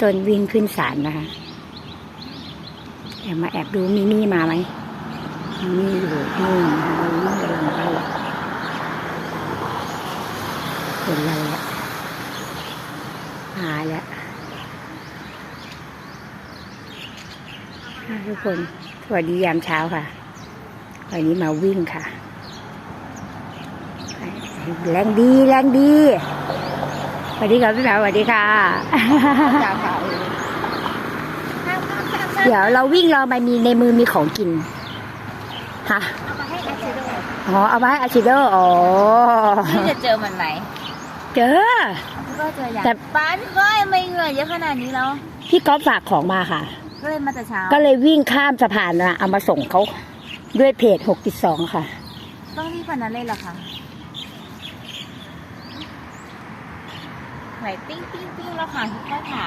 ต้นวิ่งขึ้นศาลนะคะแอบมาแอบดูมิมี่มาไหมมิมี่อยู่นู่นะคะมิมี่กำลังไปเห็นเราแล้วมาแล้วอะทุกคนสวัสดียามเช้าค่ะ วันนี้มาวิ่งค่ะ แรงดีแรงดี สวัสดีครับพี่แมวสวัสดีค่ะจ่าขาวเดี๋ยวเราวิ่งเรามามีในมือมีของกินฮะเอามาให้อาชิโดอ๋อเอามาให้อาชิโดอ๋อพี่จะเจอมันไหมเจอพี่ก็เจออย่างแต่ป้าพี่ก้อยไม่เหงื่อเยอะขนาดนี้แล้วพี่ก๊อฟฝากของมาค่ะ ก็เลยมาแต่เช้าก็เลยวิ่งข้ามสะพานมาเอามาส่งเขาด้วยเพจ6.2ค่ะ ต้องรีบกว่านั้นเลยเหรอคะ ไหน ติ้งติ้งติ้งแล้วค่ะพี่ก้อยขา